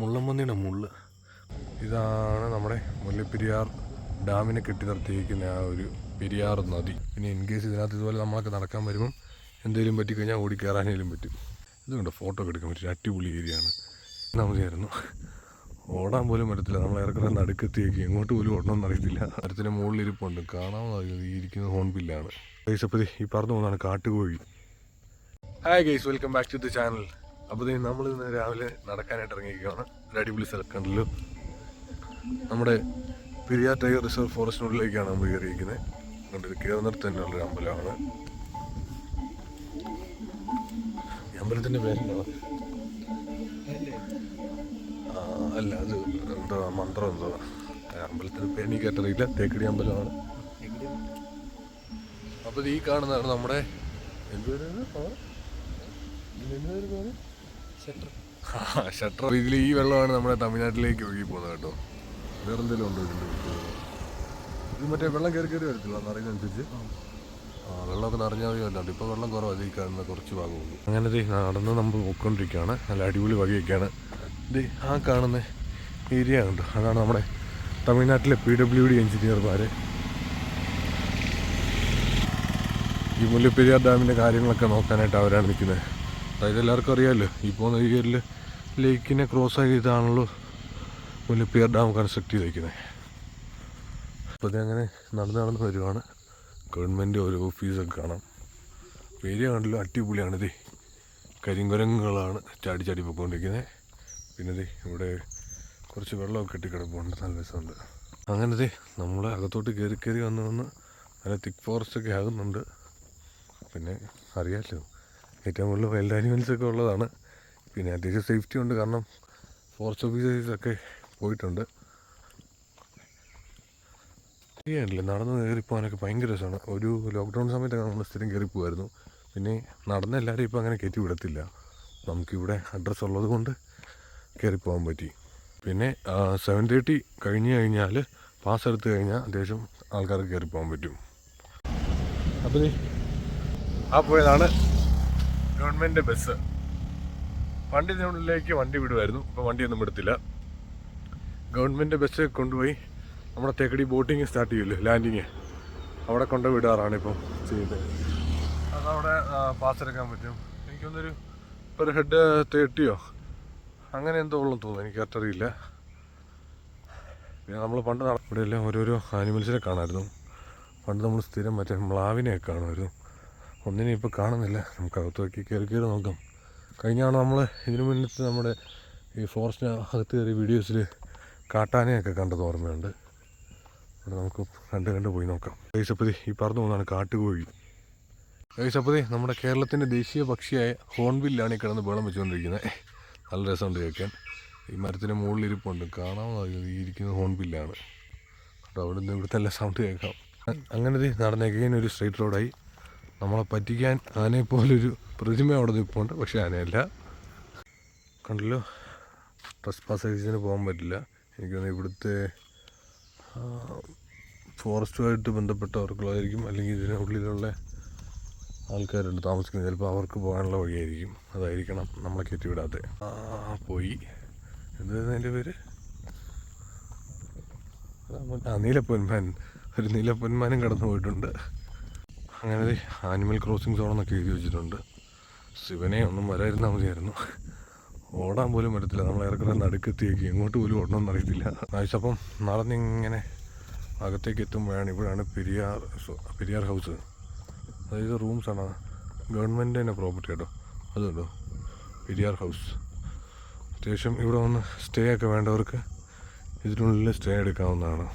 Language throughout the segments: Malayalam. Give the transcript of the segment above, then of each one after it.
മുള്ളമ്പന്നിയുടെ മുള്ള്. ഇതാണ് നമ്മുടെ മുല്ലപ്പെരിയാർ ഡാമിനെ കെട്ടി നിർത്തിയിരിക്കുന്ന ആ ഒരു പെരിയാർ നദി. പിന്നെ ഇൻ കേസ് ഇതിനകത്ത് ഇതുപോലെ നമ്മളൊക്കെ നടക്കാൻ വരുമ്പം എന്തെങ്കിലും പറ്റിക്കഴിഞ്ഞാൽ ഓടി കയറാനേലും പറ്റും. ഇതുകൊണ്ട് ഫോട്ടോ ഒക്കെ എടുക്കാൻ പറ്റും അടിപൊളി ഏരിയയാണ് മതിയായിരുന്നു ഓടാൻ പോലും പറ്റത്തില്ല. നമ്മൾ ഏറെക്കുറെ നടുക്കെത്തിയേക്ക് എങ്ങോട്ട് പോലും ഓടണമെന്ന് അറിയത്തില്ല. മരത്തിന്റെ മുകളിൽ ഇരിപ്പുണ്ട് കാണാവുന്ന ഈ ഇരിക്കുന്ന ഹോൺബില്ലാണ് ഗൈസപ്പതി ഈ പറഞ്ഞു പോകുന്നതാണ് കാട്ടുകോഴി. Hi guys welcome back to the channel അപ്പോൾ നമ്മൾ ഇന്ന് രാവിലെ നടക്കാനായിട്ട് ഇറങ്ങിയിരിക്കുകയാണ് ഒരു അടിപൊളി സ്ഥലക്കണ്ടല്ലോ നമ്മുടെ പെരിയാർ ടൈഗർ റിസർവ് ഫോറസ്റ്റിനുള്ളിലേക്കാണ് നമ്മൾ കയറിയിരിക്കുന്നത്. അതുകൊണ്ട് ഇത് കയറുന്നിടത്ത് അമ്പലമാണ്. ഈ അമ്പലത്തിന്റെ പേരെന്താണ് അല്ല അത് എന്തോ മന്ത്രം എന്തോ? അമ്പലത്തിന്റെ അറിയില്ല തേക്കടി അമ്പലമാണ്. അപ്പോൾ ഈ കാണുന്നതാണ് നമ്മുടെ എന്തുവരാണ് ഷട്ടർ. ഇതിൽ ഈ വെള്ളമാണ് നമ്മുടെ തമിഴ്നാട്ടിലേക്ക് ഒഴുകി പോകുന്നത് കേട്ടോ. വേറെ എന്തെങ്കിലും ഉണ്ടോ ഇതിന്റെ? ഇത് മറ്റേ വെള്ളം കയറി കയറി വരത്തില്ല നിറയുന്നതനുസരിച്ച് ആ. വെള്ളമൊക്കെ നിറഞ്ഞാൽ അല്ലാണ്ട് ഇപ്പോൾ വെള്ളം കുറവാണ് ഈ കാണുന്ന കുറച്ച് ഭാഗമുള്ളൂ അങ്ങനെ ദേ നടന്ന് നമ്മൾ പോയിക്കൊണ്ടിരിക്കുകയാണ്. നല്ല അടിപൊളി വകയൊക്കെയാണ്. ഇത് ആ കാണുന്ന ഏരിയ ഉണ്ട് അതാണ് നമ്മുടെ തമിഴ്നാട്ടിലെ പി ഡബ്ല്യു ഡി എഞ്ചിനീയർമാർ ഈ മുല്ലപ്പെരിയാർ ഡാമിന്റെ കാര്യങ്ങളൊക്കെ നോക്കാനായിട്ട് അവരാണ് നിൽക്കുന്നത്. അതായത് എല്ലാവർക്കും അറിയാമല്ലോ ഈ പോകുന്ന ലേക്കിനെ ക്രോസ് ആക്കിയതാണല്ലോ മുല്ലപ്പിയർ ഡാം കൺസ്ട്രക്ട് ചെയ്തേക്കുന്നത് അപ്പോൾ ഇതങ്ങനെ നടന്ന് നടന്ന് വരുവാണ്. ഗവൺമെന്റ് ഒരു ഓഫീസൊക്കെ കാണാം. ഏരിയ കണ്ടല്ലോ അടിപൊളിയാണ് ഇത്. കരിങ്കുരങ്ങുകളാണ് ചാടി ചാടി പോയിക്കൊണ്ടിരിക്കുന്നത് പിന്നെ ദേ ഇവിടെ കുറച്ച് വെള്ളമൊക്കെ കെട്ടിക്കിടപ്പുണ്ട്. നല്ല രസമുണ്ട്. അങ്ങനെ ദേ നമ്മൾ അകത്തോട്ട് കയറി കയറി വന്ന് വന്ന് നല്ല തിക്ക് ഫോറസ്റ്റ് ഒക്കെ ആകുന്നുണ്ട്. പിന്നെ അറിയാമല്ലോ ഏറ്റവും കൂടുതൽ വൈൽഡ് ആനിമൽസൊക്കെ ഉള്ളതാണ്. പിന്നെ അത്യാവശ്യം സേഫ്റ്റി ഉണ്ട്. കാരണം ഫോറസ്റ്റ് ഓഫീസേഴ്സൊക്കെ പോയിട്ടുണ്ട്. ചെയ്യാനില്ല നടന്ന് കയറി പോകാനൊക്കെ ഭയങ്കര രസമാണ്. ഒരു ലോക്ക്ഡൗൺ സമയത്തൊക്കെ നമ്മൾ സ്ഥിരം കയറി പോകുമായിരുന്നു പിന്നെ നടന്ന എല്ലാവരും ഇപ്പോൾ അങ്ങനെ കയറ്റി വിടത്തില്ല. നമുക്കിവിടെ അഡ്രസ്സ് ഉള്ളത് കൊണ്ട് കയറി പോകാൻ പറ്റി. പിന്നെ സെവൻ തേർട്ടി കഴിഞ്ഞ് കഴിഞ്ഞാൽ പാസ് എടുത്ത് കഴിഞ്ഞാൽ അത്യാവശ്യം ആൾക്കാർക്ക് കയറി പോകാൻ പറ്റും അപ്പോൾ ആ പോയതാണ്. Government bus. വണ്ടി നമ്മളിലേക്ക് വണ്ടി വിടുമായിരുന്നു അപ്പോൾ വണ്ടിയൊന്നും വിടത്തില്ല. ഗവൺമെന്റ് ബസ് കൊണ്ടുപോയി നമ്മുടെ തേക്കടി ബോട്ടിങ് സ്റ്റാർട്ട് ചെയ്യുമല്ലോ ലാൻഡിങ്. അവിടെ കൊണ്ട് വിടാറാണ് ഇപ്പം ചെയ്യുന്നത് അതവിടെ പാസ് എടുക്കാൻ പറ്റും. എനിക്കൊന്നൊരു ഒരു ഹെഡ് തേർട്ടിയോ അങ്ങനെ എന്തോ ഉള്ളു തോന്നുന്നു. എനിക്ക് കറക്റ്റ് അറിയില്ല പിന്നെ നമ്മൾ പണ്ട് ഇവിടെ ഇവിടെയെല്ലാം ഓരോരോ ആനിമൽസിനെ കാണാമായിരുന്നു പണ്ട് നമ്മൾ സ്ഥിരം മറ്റേ മ്ലാവിനെയൊക്കെ കാണുമായിരുന്നു. ഒന്നിനെ ഇപ്പോൾ കാണുന്നില്ല. നമുക്ക് അകത്തേക്ക് കയറി കയറി നോക്കാം. കഴിഞ്ഞാണ് നമ്മൾ ഇതിനു മുന്നത്തെ നമ്മുടെ ഈ ഫോറസ്റ്റിന് അകത്ത് കയറി വീഡിയോസിൽ കാട്ടാനയൊക്കെ കണ്ടത് ഓർമ്മയുണ്ട്. നമുക്ക് കണ്ട് കണ്ട് പോയി നോക്കാം. കൈസപ്പതി ഈ പറഞ്ഞു പോകുന്നതാണ് കാട്ടുകോഴി. കൈസപ്പതി നമ്മുടെ കേരളത്തിന്റെ ദേശീയ പക്ഷിയായ ഹോൺവില്ലാണ് ഈ കിടന്ന് വെള്ളം വെച്ചുകൊണ്ടിരിക്കുന്നത്. നല്ല രസമുണ്ട് കേൾക്കാൻ. ഈ മരത്തിന്റെ മുകളിൽ ഇരിപ്പുണ്ട് കാണാവുന്ന ഈ ഇരിക്കുന്നത് ഹോൺബില്ലാണ് കേട്ടോ അവിടെ നിന്ന് ഇവിടുത്തെ എല്ലാ സൗണ്ട് കേൾക്കാം. അങ്ങനെ നടന്നേക്കാൻ ഒരു സ്ട്രൈറ്റ് റോഡായി നമ്മളെ പറ്റിക്കാൻ ആനയെപ്പോലൊരു പ്രതിമ അവിടെ നിൽപ്പുണ്ട്. പക്ഷേ ആനയല്ല. കണ്ടല്ലോ? ട്രസ് പാസേജിന് പോകാൻ പറ്റില്ല. എനിക്ക് ഇവിടുത്തെ ഫോറസ്റ്റുമായിട്ട് ബന്ധപ്പെട്ടവർക്കുള്ളതായിരിക്കും. അല്ലെങ്കിൽ ഇതിനുള്ളിലുള്ള ആൾക്കാരുണ്ട് താമസിക്കുന്നത്. ചിലപ്പോൾ അവർക്ക് പോകാനുള്ള വഴിയായിരിക്കും. അതായിരിക്കണം നമ്മളെ കയറ്റി വിടാതെ ആ പോയി. എന്തായിരുന്നു അതിന്റെ പേര്? നീലപ്പൊന്മാൻ. ഒരു നീലപ്പൊന്മാനും കടന്നു പോയിട്ടുണ്ട്. അങ്ങനെ ആനിമൽ ക്രോസിംഗ് സോണെന്നൊക്കെ എഴുതി വെച്ചിട്ടുണ്ട്. ശിവനെ ഒന്നും വരായിരുന്നാൽ മതിയായിരുന്നു. ഓടാൻ പോലും പറ്റത്തില്ല. നമ്മൾ ഏറെക്കുറെ നടുക്കെത്തിയേക്ക്. എങ്ങോട്ട് പോലും ഓടണമെന്ന് അറിയത്തില്ല. ആവശ്യം നടന്നിങ്ങനെ അകത്തേക്ക് എത്തുമ്പോഴാണ് ഇവിടെയാണ് പെരിയാർ പെരിയാർ ഹൗസ് അതായത് റൂംസാണ് ഗവൺമെന്റ് തന്നെ പ്രോപ്പർട്ടി കേട്ടോ. അതുണ്ടോ പെരിയാർ ഹൗസ് അത്യാവശ്യം ഇവിടെ വന്ന് സ്റ്റേ ഒക്കെ വേണ്ടവർക്ക് ഇതിനുള്ളിൽ സ്റ്റേ എടുക്കാവുന്നതാണ്.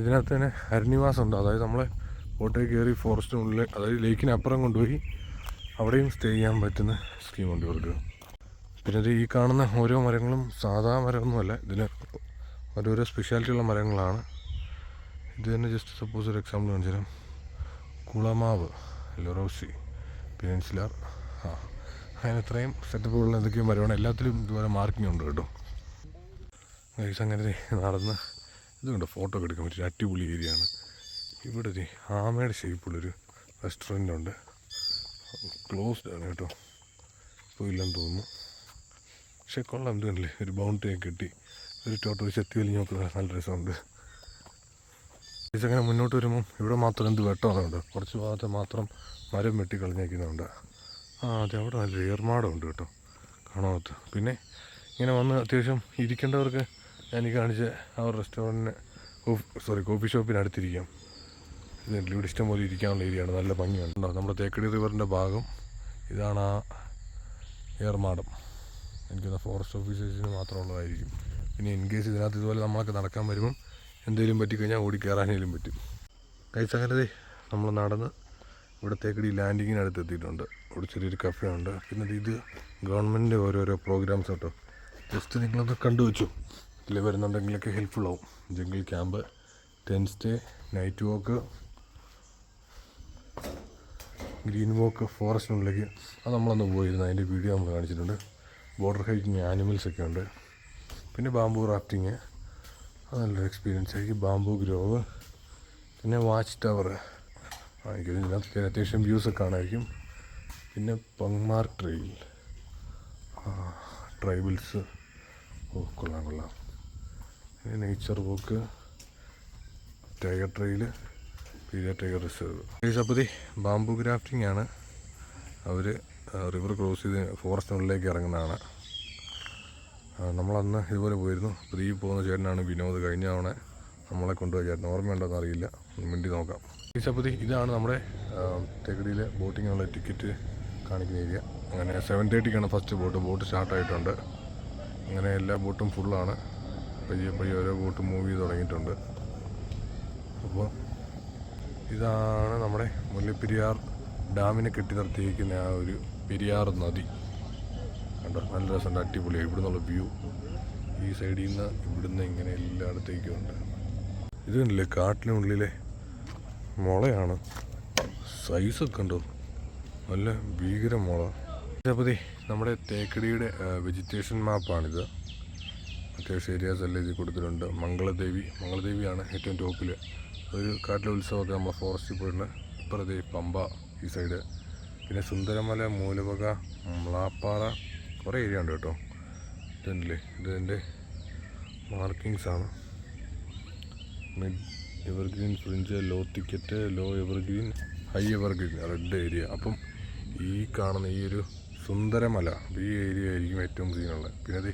ഇതിനകത്ത് തന്നെ ഹരിനിവാസം ഉണ്ട് അതായത് നമ്മളെ ബോട്ടിൽ കയറി ഫോറസ്റ്റിനുള്ളിൽ അതായത് ലേക്കിനപ്പുറം കൊണ്ടുപോയി അവിടെയും സ്റ്റേ ചെയ്യാൻ പറ്റുന്ന സ്കീം സ്കീമുണ്ട് ഇവർക്ക്. പിന്നെ ഈ കാണുന്ന ഓരോ മരങ്ങളും സാധാ മരമൊന്നുമല്ല ഇതിന് ഓരോരോ സ്പെഷ്യാലിറ്റി ഉള്ള മരങ്ങളാണ്. ഇത് തന്നെ ജസ്റ്റ് സപ്പോസ് ഒരു എക്സാമ്പിൾ കാണിച്ചു തരാം കുളമാവ് ലൊറോസി പെനിൻസുലാർ ആ അങ്ങനെ ഇത്രയും സെറ്റപ്പുള്ള എന്തൊക്കെയോ മരമാണ്. എല്ലാത്തിലും ഇതുപോലെ മാർക്കിംഗ് ഉണ്ട് കേട്ടോ. ഗൈസ് അങ്ങനെ നടന്ന് ഇതുകൊണ്ട് ഫോട്ടോ ഒക്കെ എടുക്കാൻ പറ്റിയ അടിപൊളി ഏരിയ ആണ്. ഇവിടെ ഒരു ആമയുടെ ഷേപ്പുള്ളൊരു റെസ്റ്റോറന്റ് ഉണ്ട് ക്ലോസ്ഡ് ആണ് കേട്ടോ. പോയില്ലെന്ന് തോന്നുന്നു. പക്ഷേ കൊള്ളാം ഇത് കണ്ടില്ലേ ഒരു ബൗണ്ടറി ഒക്കെ കിട്ടി. ഒരു ടോട്ടോ ചെത്തി വലിഞ്ഞ് നോക്കുന്ന നല്ല രസമുണ്ട്. അങ്ങനെ മുന്നോട്ട് വരുമ്പം ഇവിടെ മാത്രം എന്ത് വെട്ടമാണുണ്ട് കുറച്ച് ഭാഗത്ത് മാത്രം മരം വെട്ടി കളഞ്ഞേക്കുന്നുണ്ട് ആ അതെ അവിടെ നല്ല ഏർമാടമുണ്ട് കേട്ടോ. കാണാത്ത പിന്നെ ഇങ്ങനെ വന്ന് അത്യാവശ്യം ഇരിക്കേണ്ടവർക്ക് ഞാൻ ഈ കാണിച്ച ആ റെസ്റ്റോറന്റിന് സോറി കോഫി ഷോപ്പിന് അടുത്തിരിക്കാം. ഇത് ഇഷ്ടംപോലെ ഇഷ്ടം പോലെ ഇരിക്കാനുള്ള ഏരിയയാണ് നല്ല ഭംഗിയാണ് ഉണ്ടോ നമ്മുടെ തേക്കടി റിവറിന്റെ ഭാഗം ഇതാണ് ആ ഏർമാടം. എനിക്കൊന്ന് ഫോറസ്റ്റ് ഓഫീസേഴ്സിന് മാത്രമുള്ളതായിരിക്കും. പിന്നെ ഇൻ കേസ് ഇതിനകത്ത് ഇതുപോലെ നമ്മളൊക്കെ നടക്കാൻ വരുമ്പം എന്തെങ്കിലും പറ്റിക്കഴിഞ്ഞാൽ ഓടി കയറാനേലും പറ്റും. കൈസങ്ങരതേ നമ്മൾ നടന്ന് ഇവിടെ തേക്കടി ലാൻഡിങ്ങിനടുത്ത് എത്തിയിട്ടുണ്ട്. ഇവിടെ ചെറിയൊരു കഫേ ഉണ്ട്. പിന്നെ ഇത് ഗവൺമെന്റിന്റെ ഓരോരോ പ്രോഗ്രാംസ് കേട്ടോ ജസ്റ്റ് നിങ്ങളൊന്ന് കണ്ടു വെച്ചു ഇതിൽ വരുന്നുണ്ടെങ്കിലൊക്കെ ആവും. Jungle camp ten stay night walk green walk ഫോറസ്റ്റിനുള്ളിലേക്ക്. അത് നമ്മളന്ന് പോയിരുന്നു. അതിന്റെ വീഡിയോ നമ്മൾ കാണിച്ചിട്ടുണ്ട്. ബോർഡർ ഹൈക്കിങ് ആനിമൽസ് ഒക്കെ ഉണ്ട്. പിന്നെ ബാംബു റാഫ്റ്റിങ്. അത് നല്ലൊരു എക്സ്പീരിയൻസ് ആയിരിക്കും. Bamboo grove. പിന്നെ വാച്ച് ടവർ എനിക്ക് ഇതിനകത്ത് അത്യാവശ്യം വ്യൂസ് കാണാമായിരിക്കും. പിന്നെ പങ്മാർ ട്രെയിൽ. ട്രൈബൽസ്. ഓ കൊള്ളാം കൊള്ളാം. പിന്നെ nature walk tiger trail Periyar tiger reserve സപ്പതി bamboo rafting ആണ്. അവർ റിവർ ക്രോസ് ചെയ്ത് ഫോറസ്റ്റിനുള്ളിലേക്ക് ഇറങ്ങുന്നതാണ്. നമ്മളന്ന് ഇതുപോലെ പോയിരുന്നു. അപ്പോൾ ഈ പോകുന്ന ചേട്ടനാണ് വിനോദ്. കഴിഞ്ഞ തവണ നമ്മളെ കൊണ്ടുപോയ ചേട്ടൻ. ഓർമ്മയുണ്ടോയെന്ന് അറിയില്ല. മിണ്ടി നോക്കാം. ഈ സപ്പതി ഇതാണ് നമ്മുടെ തെക്കടിയിലെ ബോട്ടിങ്ങിനുള്ള ടിക്കറ്റ് കാണിക്കുന്ന ഏരിയ അങ്ങനെ സെവൻ തേർട്ടിക്കാണ് ഫസ്റ്റ് ബോട്ട് ബോട്ട് സ്റ്റാർട്ടായിട്ടുണ്ട് അങ്ങനെ എല്ലാ ബോട്ടും ഫുള്ളാണ് പയ്യെ പയ്യെ ഓരോ ബോട്ട് മൂവ് ചെയ്ത് തുടങ്ങിയിട്ടുണ്ട്. അപ്പോൾ ഇതാണ് നമ്മുടെ മുല്ലപ്പെരിയാർ ഡാമിനെ കെട്ടി നിർത്തിയിരിക്കുന്ന ആ ഒരു പെരിയാർ നദി. കണ്ടോ? നല്ല രസമുണ്ട് അടിപൊളിയാണ് ഇവിടെ നിന്നുള്ള വ്യൂ. ഈ സൈഡിൽ നിന്ന് ഇവിടുന്ന് ഇങ്ങനെ എല്ലായിടത്തേക്കും ഉണ്ട്. ഇത് കണ്ടില്ലേ? കാട്ടിനുള്ളിലെ മുളയാണ്. സൈസൊക്കെ ഉണ്ടോ നല്ല ഭീകര മുള. ഇതപ്പതി നമ്മുടെ തേക്കടിയുടെ വെജിറ്റേഷൻ മാപ്പാണിത് അത്യാവശ്യം ഏരിയാസ് എല്ലാം ഇതിൽ കൊടുത്തിട്ടുണ്ട്. മംഗളദേവി. മംഗളദേവിയാണ് ഏറ്റവും ടോപ്പിൽ ഒരു കാട്ടിലെ ഉത്സവമൊക്കെ നമ്മൾ ഫോറസ്റ്റിൽ പോയിട്ടുള്ള ഇപ്പുറത്തെ പമ്പ ഈ സൈഡ്. പിന്നെ സുന്ദരമല മൂലവക മ്ലാപ്പാറ കുറേ ഏരിയ ഉണ്ട് കേട്ടോ. ഇതുണ്ടല്ലേ? ഇതിന്റെ മാർക്കിങ്സ് ആണ്. Mid evergreen fringe low ticket low evergreen high evergreen red area അപ്പം ഈ കാണുന്ന ഈ ഒരു സുന്ദരമല ഈ ഏരിയ ആയിരിക്കും ഏറ്റവും സീനുള്ളത് പിന്നെ അത്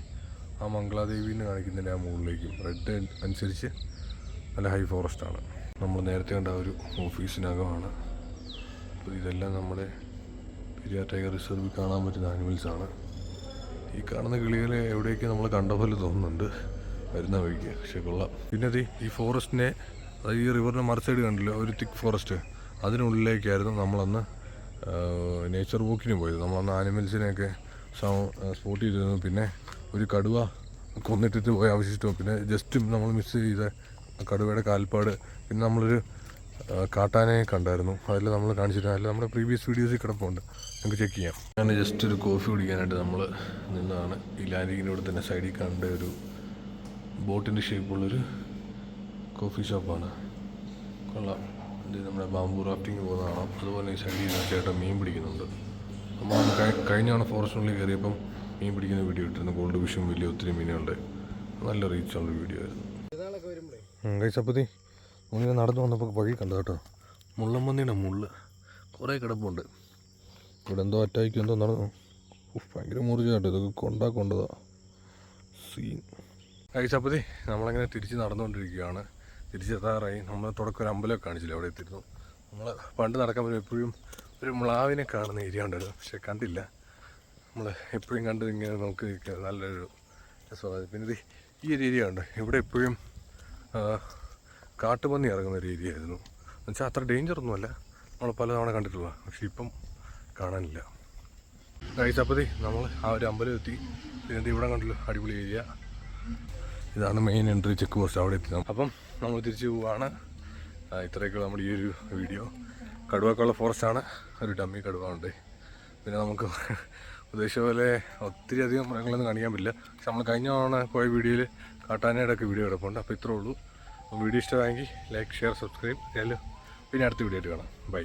ആ മംഗളാദേവിന്ന് കാണിക്കുന്നതിന്റെ ആ മുകളിലേക്കും റെഡ് അനുസരിച്ച് നല്ല ഹൈ ഫോറസ്റ്റാണ് നമ്മൾ നേരത്തെ കണ്ട ഒരു ഓഫീസിനകമാണ്. അപ്പോൾ ഇതെല്ലാം നമ്മുടെ പെരിയാർ ടൈഗർ റിസർവിൽ കാണാൻ പറ്റുന്ന ആനിമൽസാണ് ഈ കാണുന്ന കിളികളെ എവിടെയൊക്കെ നമ്മൾ കണ്ട പോലെ തോന്നുന്നുണ്ട്. വരുന്ന വഴിക്ക്. പക്ഷേ കൊള്ളാം. പിന്നെ അത് ഈ ഫോറസ്റ്റിനെ അതായത് ഈ റിവറിന്റെ മറു സൈഡ് കണ്ടില്ല ഒരു തിക്ക് ഫോറസ്റ്റ്. അതിനുള്ളിലേക്കായിരുന്നു നമ്മളന്ന് നേച്ചർ വോക്കിന് പോയത്. നമ്മളന്ന് ആനിമൽസിനെയൊക്കെ സ്പോട്ട് ചെയ്തിരുന്നു. പിന്നെ ഒരു കടുവ കൊന്നിട്ടിട്ട് പോയ അവശിഷ്ടവും. പിന്നെ ജസ്റ്റ് നമ്മൾ മിസ് ചെയ്ത കടുവയുടെ കാൽപ്പാട് പിന്നെ നമ്മളൊരു കാട്ടാനയെ കണ്ടായിരുന്നു. അതിൽ നമ്മൾ കാണിച്ചിരുന്നു. അതിൽ നമ്മുടെ പ്രീവിയസ് വീഡിയോസിൽ കിടപ്പുണ്ട്. നമുക്ക് ചെക്ക് ചെയ്യാം. ഞാൻ ജസ്റ്റ് ഒരു കോഫി കുടിക്കാനായിട്ട് നമ്മൾ നിന്നതാണ് ഈ ലാൻഡിങ്ങിന്റെ ഇവിടെ തന്നെ സൈഡിൽ കണ്ട ഒരു ബോട്ടിന്റെ ഷേപ്പുള്ളൊരു കോഫി ഷോപ്പാണ് കൊള്ളാം. ഇത് നമ്മുടെ ബാംബു റാഫ്റ്റിംഗ് പോകുന്നതാണ്. അതുപോലെ ഈ സൈഡിൽ നിന്ന് ചേട്ടൻ മീൻ പിടിക്കുന്നുണ്ട്. നമ്മൾ കഴിഞ്ഞ തവണ ഫോറസ്റ്റിനുള്ളിൽ കയറിയപ്പം മീൻ പിടിക്കുന്ന വീഡിയോ ഇട്ടിരുന്നു. ഗോൾഡ് ഫിഷും വലിയ ഒത്തിരി മീനുകളുടെ നല്ല റീച്ചുള്ള വീഡിയോ ആയിരുന്നു. കഴിച്ചപ്പത്തി മുന്നിൽ നടന്നു വന്നപ്പോൾ വഴി കണ്ടു കേട്ടോ. മുള്ളമ്പന്നിയുടെ മുള്ള്. കുറേ കിടപ്പുണ്ട്. ഇവിടെ എന്തോ അറ്റായിക്കും എന്തോ നടന്നു. ഭയങ്കര മുറിച്ചാട്ടോ ഇതൊക്കെ കൊണ്ടാ കൊണ്ടതാ. സീൻ കഴിച്ചപ്പത്തി നമ്മളങ്ങനെ തിരിച്ച് നടന്നുകൊണ്ടിരിക്കുകയാണ്. തിരിച്ചെത്താറായി. നമ്മൾ തുടക്കം ഒരു അമ്പലമൊക്കെ കാണിച്ചില്ല അവിടെ എത്തിയിരുന്നു. നമ്മൾ പണ്ട് നടക്കാൻ പറ്റും എപ്പോഴും ഒരു മ്ലാവിനെ കാണുന്ന ഏരിയ ഉണ്ടായിരുന്നു പക്ഷെ കണ്ടില്ല. നമ്മൾ എപ്പോഴും കണ്ട് ഇങ്ങനെ നോക്കി നല്ലൊരു രസമാണ്. പിന്നെ ഈ ഒരു ഏരിയ ഉണ്ട്? ഇവിടെ എപ്പോഴും കാട്ടുപന്നി ഇറങ്ങുന്ന രീതിയായിരുന്നു. എന്നുവെച്ചാൽ അത്ര ഡേഞ്ചർ ഒന്നുമല്ല നമ്മൾ പലതവണ കണ്ടിട്ടുള്ള പക്ഷെ ഇപ്പം കാണാനില്ല. കഴിച്ചപ്പതി നമ്മൾ ആ ഒരു അമ്പലം എത്തി പിന്നെ ഇവിടെ കണ്ടല്ലോ അടിപൊളി ഏരിയ. ഇതാണ് മെയിൻ എൻട്രി ചെക്ക് പോസ്റ്റ് അവിടെ എത്തി. അപ്പം നമ്മൾ തിരിച്ചു ആ, ഇത്രയൊക്കെ നമ്മൾ ഈ ഒരു വീഡിയോ കടുവക്കുള്ള ആണ്. ഒരു ഡമ്മി കടുവ ഉണ്ട്. പിന്നെ നമുക്ക് ഉദ്ദേശിച്ച പോലെ ഒത്തിരി അധികം മൃഗങ്ങളൊന്നും കാണിക്കാൻ പറ്റില്ല. പക്ഷെ നമ്മൾ കഴിഞ്ഞ തവണ പോയ വീഡിയോയിൽ കാട്ടാനയുടെ ഒക്കെ വീഡിയോ കിടപ്പുണ്ട് അപ്പോൾ ഇത്രേ ഉള്ളൂ. വീഡിയോ ഇഷ്ടമായെങ്കിൽ ലൈക്ക് ഷെയർ സബ്സ്ക്രൈബ്. ചെയ്യാലോ പിന്നെ അടുത്ത വീഡിയോ ആയിട്ട് കാണാം. ബൈ.